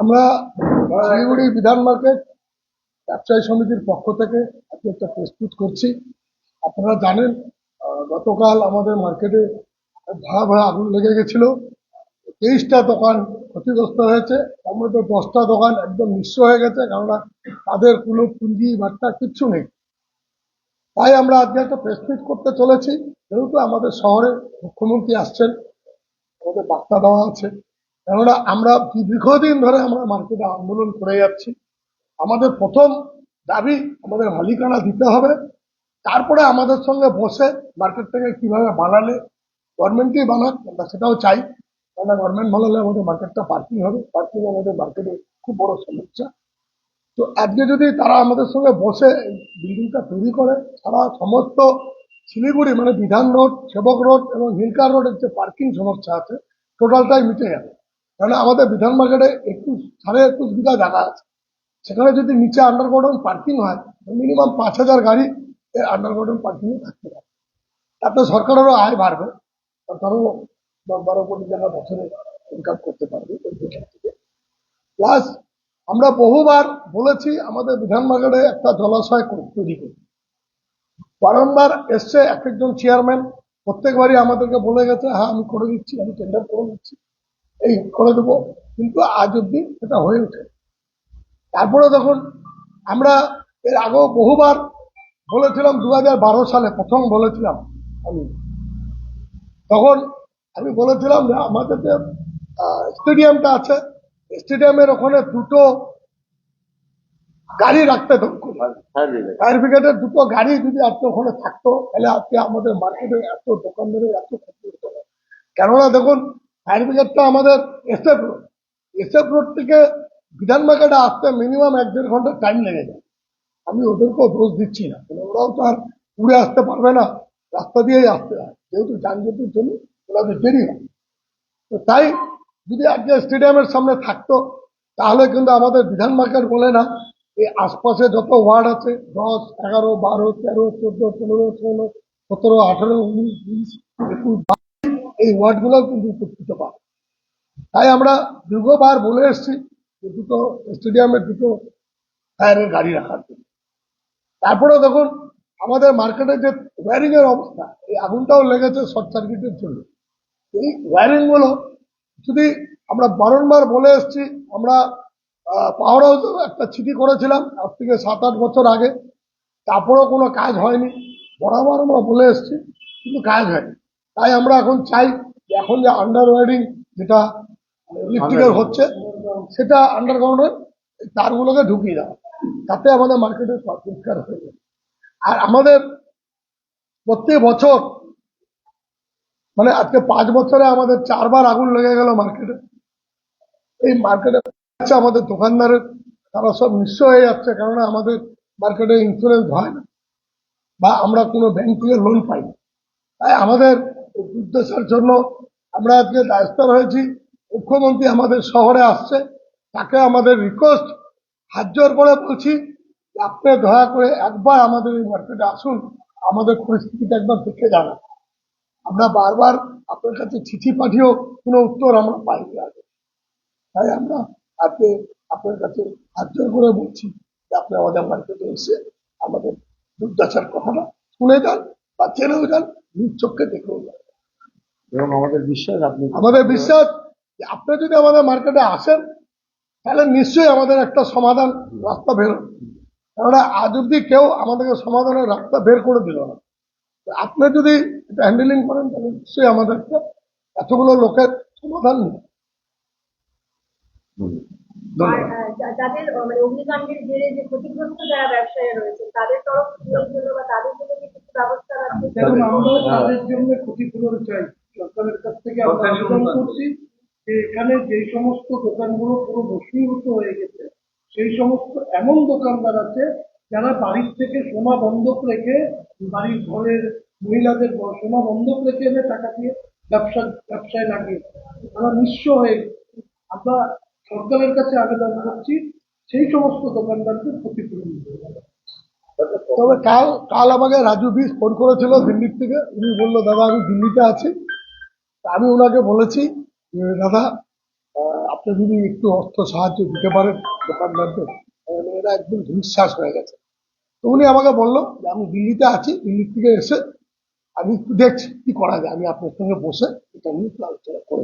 আমরা শিলিগুড়ি বিধান মার্কেট ব্যবসায়ী সমিতির পক্ষ থেকে একটা প্রস্তুত করছি। আপনারা জানেন গতকাল আমাদের মার্কেটে ভরা ভরা আগুন লেগে গেছিল। তেইশটা দোকান ক্ষতিগ্রস্ত হয়েছে। তার মধ্যে দশটা দোকান একদম নিঃস্ব হয়ে গেছে, কেননা তাদের কোনো পুঁজি, বার্তা কিচ্ছু নেই। তাই আমরা আজকে একটা প্রেস করতে চলেছি। যেহেতু আমাদের শহরে মুখ্যমন্ত্রী আসছেন আমাদের বার্তা দেওয়া আছে। কেননা আমরা দীর্ঘদিন ধরে আমরা মার্কেটে আন্দোলন করে যাচ্ছি। আমাদের প্রথম দাবি আমাদের মালিকানা দিতে হবে। তারপরে আমাদের সঙ্গে বসে মার্কেটটাকে কীভাবে বানালে গভর্নমেন্টই বানাক, আমরা সেটাও চাই। কেননা গভর্নমেন্ট বানালে আমাদের মার্কেটটা পার্কিং হবে। পার্কিং আমাদের মার্কেটে খুব বড় সমস্যা। তো আজকে যদি তারা আমাদের সঙ্গে বসে বিল্ডিংটা তৈরি করে সারা সমস্ত শিলিগুড়ি মানে বিধান রোড, সেবক রোড এবং হিলকার রোডের যে পার্কিং সমস্যা আছে, টোটালটাই মিটে যাবে কারণ আমাদের বিধান মার্কেটে একুশ, সাড়ে একুশ বিঘা জায়গা আছে। সেখানে যদি নিচে আন্ডারগ্রাউন্ড পার্কিং হয় মিনিমাম পাঁচ হাজার গাড়ি আন্ডারগ্রাউন্ড পার্কিং থাকতে পারে। তাতে সরকারেরও আয় বাড়বে। সরকারও দশ বারো কোটি টাকা বছরে ইনকাম করতে পারবে প্লাস আমরা বহুবার বলেছি, আমাদের বিধান মার্কেটে একটা জলাশয় তৈরি করি বারংবার এসছে এক একজন চেয়ারম্যান প্রত্যেকবারই আমাদেরকে বলে গেছে হ্যাঁ আমি করে দিচ্ছি, আমি টেন্ডার করে দিচ্ছি, এই করে দেবো। কিন্তু আজ অব্দি সেটা হয়ে ওঠে। তারপরে দেখুন আমরা এর আগেও বহুবার বলেছিলাম দু হাজার বারো সালে প্রথম বলেছিলাম আমি, তখন আমি বলেছিলাম যে আমাদের যে স্টেডিয়ামটা আছে স্টেডিয়ামের ওখানে দুটো গাড়ি রাখতে ফায়ার ব্রিগেডের দুটো গাড়ি যদি আজকে ওখানে থাকতো তাহলে আজকে আমাদের মার্কেটে এত দোকানদারের এত ক্ষতি হতো না। কেননা দেখুন ফায়ার ব্রিগেডটা আমাদের এসএফ রোড এসএফ রোড থেকে বিধান মার্কেটে আসতে মিনিমাম এক দেড় ঘণ্টা টাইম লেগে যায়। আমি ওদেরকেও দোষ দিচ্ছি না কেন ওরাও তো আর উড়ে আসতে পারবে না রাস্তা দিয়েই আসতে হয়। যেহেতু যানজটের জন্য ওনাদের দেরি হয়। তো তাই যদি আজকে স্টেডিয়ামের সামনে থাকতো তাহলে কিন্তু আমাদের বিধান মার্কেট বলে না এই আশপাশে যত ওয়ার্ড আছে, দশ, এগারো, বারো, তেরো, চোদ্দ, পনেরো, ষোলো, সতেরো, আঠেরো, উনিশ, বিশ, একুশ এই ওয়ার্ডগুলো কিন্তু উপকৃত পাবে তাই আমরা দীর্ঘবার বলে এসেছি যে দুটো স্টেডিয়ামে দুটো টায়ারের গাড়ি রাখার জন্য। তারপরে দেখুন, আমাদের মার্কেটে যে ওয়ারিং এর অবস্থা, এই আগুনটাও লেগেছে শর্ট সার্কিটের জন্য। এই ওয়ারিংগুলো যদি আমরা বারংবার বলে এসেছি, আমরা পাওয়ার হাউস একটা চিঠি করেছিলাম, আজ থেকে সাত আট বছর আগে। তারপরেও কোনো কাজ হয়নি। বরাবর আমরা বলে এসেছি, কিন্তু কাজ হয়নি। তাই আমরা এখন চাই এখন যে আন্ডার ওয়ারিং যেটা ইলেকট্রিক্যাল হচ্ছে, সেটা আন্ডারগ্রাউন্ডের তারগুলোকে ঢুকিয়ে দেওয়া তাতে আমাদের মার্কেটে পরিষ্কার হয়ে যাবে। আর আমাদের প্রত্যেক বছর মানে আজকে পাঁচ বছরে আমাদের চারবার আগুন লেগে গেল মার্কেটে এই মার্কেটে আচ্ছা আমাদের দোকানদারের, তারা সব নিঃস্ব হয়ে যাচ্ছে, কেননা আমাদের মার্কেটে ইন্স্যুরেন্স হয় না। বা আমরা কোনো ব্যাংক থেকে লোন পাই না। তাই আমাদের উদ্দেশ্যের জন্য আমরা আজকে দায়িত্ব হয়েছি মুখ্যমন্ত্রী আমাদের শহরে আসছে, তাকে আমাদের রিকোয়েস্ট হাত জোর করে বলছি আপনি দয়া করে একবার আমাদের এই মার্কেটে আসুন, আমাদের পরিস্থিতিটা একবার দেখে যান আমরা বারবার আপনার কাছে চিঠি পাঠিয়েও কোনো উত্তর আমরা পাইনি আগে। তাই আমরা আজকে আপনার কাছে হাত জোর করে বলছি যে আপনি আমাদের মার্কেটে এসে আমাদের দুর্দশার কথাটা শুনে যান বা জেনেও যান নিজ চোখে দেখেও যান। এবং আমাদের বিশ্বাস আপনি আমাদের বিশ্বাস যে আপনি যদি আমাদের মার্কেটে আসেন তাহলে নিশ্চয়ই আমাদের একটা সমাধান রাস্তা বের। কেননা আজ অব্দি কেউ আমাদেরকে সমাধানের রাস্তা বের করে দিল না। আপনি যদি এটা হ্যান্ডেলিং করেন তাহলে নিশ্চয়ই আমাদেরকে এতগুলো লোকের সমাধান নেই যাদের মানে অগ্নিকাণ্ডের জেরে যে ক্ষতিগ্রস্ত যারা ব্যবসায়ী রয়েছে তাদের তরফ জন্য বা তাদের জন্য কি কিছু ব্যবস্থা দেখুন আমরাও তাদের জন্য ক্ষতিপূরণ চাই। সরকারের কাছ থেকে আমরা আবেদন করছি যে এখানে যে সমস্ত দোকানগুলো পুরো বসীভূত হয়ে গেছে সেই সমস্ত এমন দোকানদার আছে যারা বাড়ির থেকে সোনা বন্ধক রেখে বাড়ির ঘরের মহিলাদের সোনা বন্ধক রেখে এনে টাকা দিয়ে ব্যবসা ব্যবসায় লাগিয়ে তারা নিঃস্ব হয়ে গেছে। আমরা সরকারের কাছে আবেদন করছি, সেই সমস্ত দোকানদারদের ক্ষতিপূরণ তবে কাল কাল আমাকে রাজু বিশ ফোন করেছিল দিল্লির থেকে। উনি বলল, দাদা, আমি দিল্লিতে আছি। আমি ওনাকে বলেছি দাদা আপনি যদি একটু অর্থ সাহায্য দিতে পারেন দোকানদারদের এরা একদম নিঃশ্বাস হয়ে গেছে। তো উনি আমাকে বলল যে, আমি দিল্লিতে আছি, দিল্লির থেকে এসে আমি একটু দেখছি কি করা যায়। আমি আপনার সঙ্গে বসে এটা নিয়ে একটু আলোচনা করে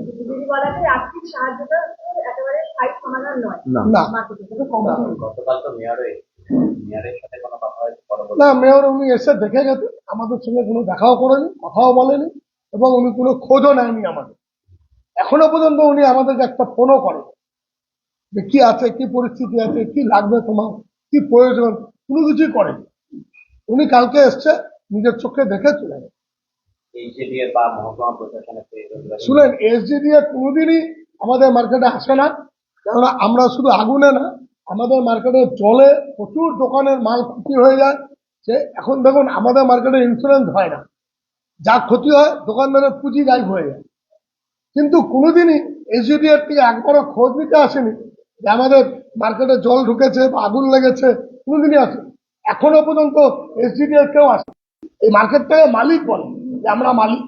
না। মেয়রে মেয়রের সাথে কোনো কথা হয়েছে পরবর্তী? না মেয়র উনি এসে দেখে গেছে। আমাদের সঙ্গে কোনো দেখাও করেনি কথাও বলেনি এবং উনি কোনো খোঁজও নেয়নি আমাদের। এখনও পর্যন্ত উনি আমাদেরকে একটা ফোনও করেন। যে কি আছে কি পরিস্থিতি আছে কি লাগবে তোমার কি প্রয়োজন কোনো কিছুই করেনি। উনি কালকে এসছে নিজের চোখে দেখে চলে গেছে। শুনেন এসডিডিএ কোনোদিনই আমাদের মার্কেটে আসে না, কেননা আমরা শুধু আগুনে না, আমাদের মার্কেটে জলে প্রচুর দোকানের মাল ক্ষতি হয়ে যায়। সে এখন দেখুন, আমাদের মার্কেটে ইন্স্যুরেন্স হয় না। যা ক্ষতি হয়, দোকানদারের পুঁজি গায়েব হয়ে যায়। কিন্তু কোনোদিনই এসডিডিএর থেকে একবারও খোঁজ নিতে আসেনি যে আমাদের মার্কেটে জল ঢুকেছে বা আগুন লেগেছে, কোনোদিনই আসে এখনও পর্যন্ত এসডিডিএর কেউ আসে এই মার্কেটটাকে মালিক বলে। আমরা মালিক।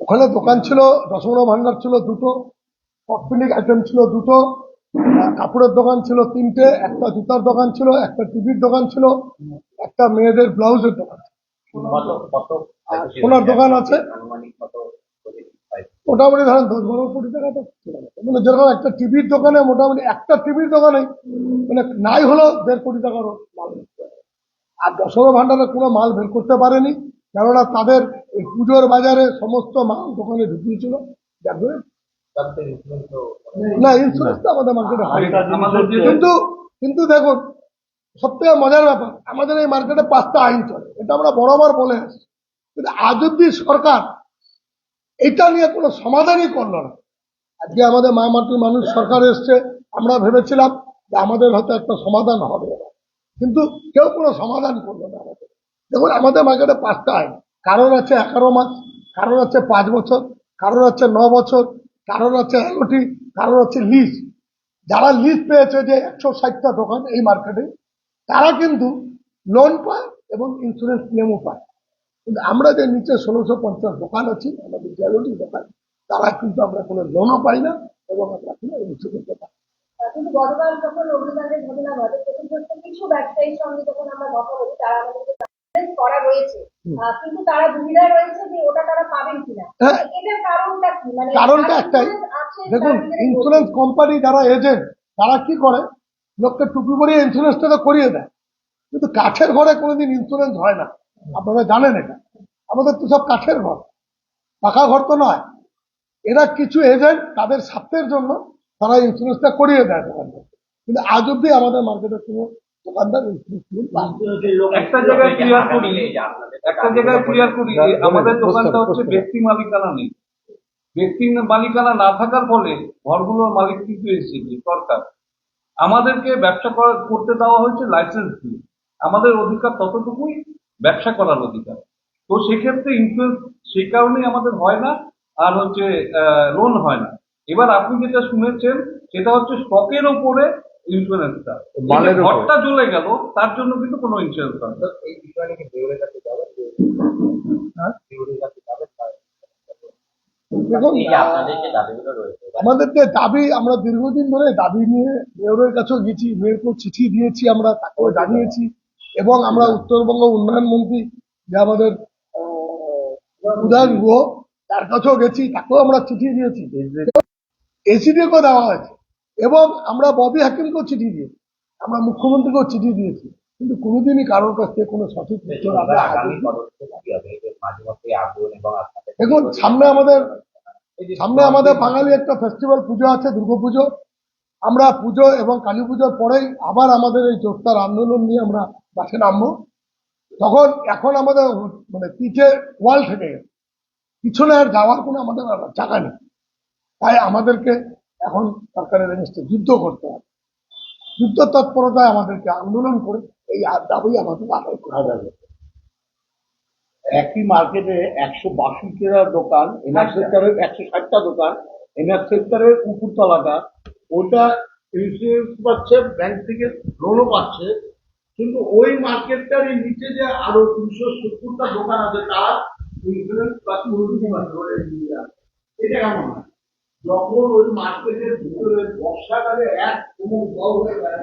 ওখানে দোকান ছিল দশমনা ভান্ডার ছিল দুটো কসমেটিক আইটেম ছিল দুটো কাপড়ের দোকান ছিল তিনটে একটা জুতার দোকান ছিল একটা টিভির দোকান ছিল একটা মেয়েদের ব্লাউজের দোকান সোনার দোকান আছে। মোটামুটি ধরেন দশ বারো কোটি টাকা তো মানে যেরকম একটা টিভির দোকানে মোটামুটি একটা টিভির দোকানে মানে নাই হলো দেড় কোটি টাকারও মাল। আর দশমা ভান্ডারে কোনো মাল বের করতে পারেনি, কেননা তাদের এই পুজোর বাজারে সমস্ত মাল দোকানে ঢুকিয়েছিল। যার জন্য না ইন্স্যুরেন্স তো আমাদের মার্কেটে কিন্তু কিন্তু দেখুন সব থেকে মজার ব্যাপার, আমাদের এই মার্কেটে পাঁচটা আইন চলে। এটা আমরা বরাবর বলে আসছি। কিন্তু আজ অব্দি সরকার এটা নিয়ে কোনো সমাধানই করল না। আজকে আমাদের মা মাটির মানুষ সরকার এসছে, আমরা ভেবেছিলাম যে আমাদের হয়তো একটা সমাধান হবে। কিন্তু কেউ কোনো সমাধান করল না আমাদের। দেখুন, আমাদের মার্কেটে পাঁচটা আইন। কারোর আছে এগারো মাস কারোর আছে পাঁচ বছর কারোর আছে ন বছর কারোর আছে এগারোটি কারোর আছে লিজ যারা লিজ পেয়েছে যে একশো ষাটটা দোকান এই মার্কেটে তারা কিন্তু লোন পায় এবং ইন্স্যুরেন্স ক্লেমও পায়। কিন্তু আমরা যে নিচে ষোলোশো পঞ্চাশ দোকান আছি, আমাদের গ্যালোরি দোকান, তারা কিন্তু আমরা কোনো লোনও পাই না এবং আমরা কোনো ইন্স্যুরেন্সও পাই। কিন্তু গতকাল যখন অগ্নিকাণ্ডের ঘটনা ঘটে ক্ষতিগ্রস্ত কিছু ব্যবসায়ীর সঙ্গে যখন আমরা কথা বলি তারা আমাদেরকে করা রয়েছে কিন্তু তারা দুবিধা রয়েছে যে ওটা তারা পাবেন কিনা। হ্যাঁ। এটার কারণটা কি? মানে কারণটা একটাই। দেখুন ইন্স্যুরেন্স কোম্পানি যারা এজেন্ট তারা কি করে? লোককে টুপি পরিয়ে ইন্স্যুরেন্সটা তো করিয়ে দেয়। কিন্তু কাঠের ঘরে কোনোদিন ইন্স্যুরেন্স হয় না। আপনারা জানেন এটা। আমাদের তো সব কাঠের ঘর। পাকা ঘর তো নয়। এরা কিছু এজেন্ট তাদের স্বার্থের জন্য তারা ইন্স্যুরেন্সটা করিয়ে দেয় দোকানদার কিন্তু আজ অব্দি আমাদের মার্কেটে কোনো দোকানদার একটা জায়গায় ক্লিয়ার করি, একটা জায়গায় ক্লিয়ার করি আমাদের দোকানটা হচ্ছে ব্যক্তি মালিকানা নেই। ব্যক্তি মালিকানা না থাকার ফলে ঘরগুলোর মালিক কিন্তু এসেছে সরকার। আমাদেরকে ব্যবসা করা, করতে দেওয়া হয়েছে লাইসেন্স দিয়ে। আমাদের অধিকার ততটুকুই ব্যবসা করার অধিকার। তো সেক্ষেত্রে ইন্স্যুরেন্স সেই কারণেই আমাদের হয় না, আর হচ্ছে লোন হয় না। এবার আপনি যেটা শুনেছেন সেটা হচ্ছে স্টকের উপরে ইন্স্যুরেন্সটা ঘরটা চলে গেল তার জন্য কিন্তু কোনো ইন্স্যুরেন্স হয় না। এই বিষয়ে নাকি মেয়রের কাছে যাবেন? হ্যাঁ? কাছে যাবেন দেখুন আমাদের যে দাবি আমরা দীর্ঘদিন ধরে দাবি নিয়ে মেয়রের কাছেও গেছি মেয়রকেও চিঠি দিয়েছি আমরা তাকেও জানিয়েছি। এবং আমরা উত্তরবঙ্গ উন্নয়ন মন্ত্রী যে আমাদের উদয়ন গুহ তার কাছেও গেছি তাকেও আমরা চিঠি দিয়েছি। এসিডিকেও দেওয়া হয়েছে। এবং আমরা ববি হাকিমকেও চিঠি দিয়েছি। আমরা মুখ্যমন্ত্রীকেও চিঠি দিয়েছি। কিন্তু কোনোদিনই কারোর কাছ থেকে কোনো সঠিক দেখুন সামনে আমাদের সামনে আমাদের বাঙালি একটা ফেস্টিভ্যাল পুজো আছে দুর্গাপুজো আমরা পুজো এবং কালী পুজোর পরেই আবার আমাদের এই জোরদার আন্দোলন নিয়ে আমরা বাসে নামবো। তখন এখন আমাদের মানে পিঠে ওয়াল থেকে গেছে পিছনে আর যাওয়ার কোনো আমাদের জায়গা নেই। তাই আমাদেরকে এখন সরকারের এগেনস্টে যুদ্ধ করতে হবে। যুদ্ধ তৎপরতায় আমাদেরকে আন্দোলন করে এই দাবি আমাদের আদায় করা যাবে একই মার্কেটে একশো বাষট্টিটা দোকান এনআর সেক্টরের একশো ষাটটা দোকান এনআর সেক্টরের উপরতলাটা ওটা ইন্স্যুরেন্স পাচ্ছে ব্যাংক থেকে লোনও পাচ্ছে কিন্তু ওই মার্কেটটার এই নিচে যে আরও দুশো সত্তরটা দোকান আছে তারা ইন্স্যুরেন্স আসে। এটা কেমন হয়? যখন ওই মার্কেটের ভিতরে বর্ষাকালে এক কোমর জল হয়ে যায়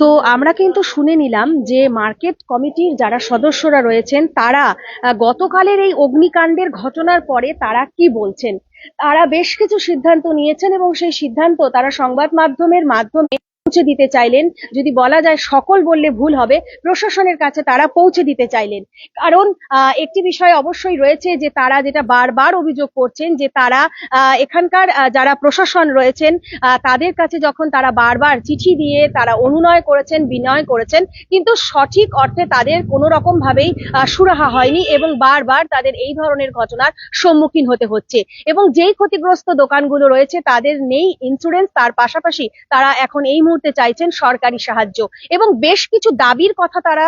তো আমরা কিন্তু শুনে নিলাম যে মার্কেট কমিটির যারা সদস্যরা রয়েছেন, তারা গতকালের এই অগ্নিকাণ্ডের ঘটনার পরে তারা কি বলছেন? তারা বেশ কিছু সিদ্ধান্ত নিয়েছেন এবং সেই সিদ্ধান্ত তারা সংবাদ মাধ্যমের মাধ্যমে পৌঁছে দিতে চাইলেন। যদি বলা যায় সকল বললে ভুল হবে, প্রশাসনের কাছে তারা পৌঁছে দিতে চাইলেন। কারণ একটি বিষয় অবশ্যই রয়েছে যে তারা যেটা বারবার অভিযোগ করছেন যে তারা এখানকার যারা প্রশাসন রয়েছেন তাদের কাছে যখন তারা বারবার চিঠি দিয়ে তারা অনুনয় করেছেন, বিনয় করেছেন, কিন্তু সঠিক অর্থে তাদের কোনো রকম ভাবেই সুরাহা হয়নি এবং বারবার তাদের এই ধরনের ঘটনার সম্মুখীন হতে হচ্ছে। এবং যেই ক্ষতিগ্রস্ত দোকানগুলো রয়েছে তাদের নেই ইন্স্যুরেন্স তার পাশাপাশি তারা এখন এই মুহূর্তে চাইছেন সরকারি সাহায্য। এবং বেশ কিছু দাবির কথা তারা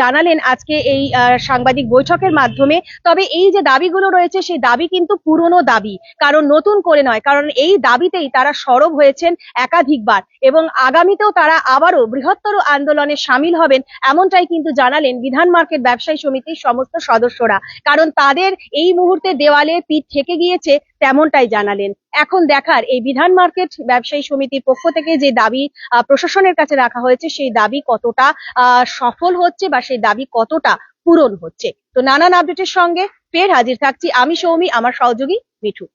জানালেন আজকে এই সাংবাদিক বৈঠকের মাধ্যমে। তবে এই যে দাবিগুলো রয়েছে, সেই দাবি কিন্তু পুরনো দাবি, কারণ নতুন করে নয়। কারণ এই দাবিতেই তারা সরব হয়েছেন একাধিকবার। এবং আগামীতেও তারা আবারও বৃহত্তর আন্দোলনে সামিল হবেন, এমনটাই কিন্তু জানালেন বিধান মার্কেট ব্যবসায়ী সমিতির সমস্ত সদস্যরা। কারণ তাদের এই মুহূর্তে দেওয়ালে পিঠ থেকে গিয়েছে, তেমনটাই জানালেন। এখন দেখার এই বিধান মার্কেট ব্যবসায়ী সমিতির পক্ষ থেকে যে দাবি প্রশাসনের কাছে রাখা হয়েছে, সেই দাবি কতটা সফল হচ্ছে বা সেই দাবি কতটা পূরণ হচ্ছে। তো নানান আপডেটের সঙ্গে ফের হাজির থাকছি আমি সৌমি, আমার সহযোগী মিঠু।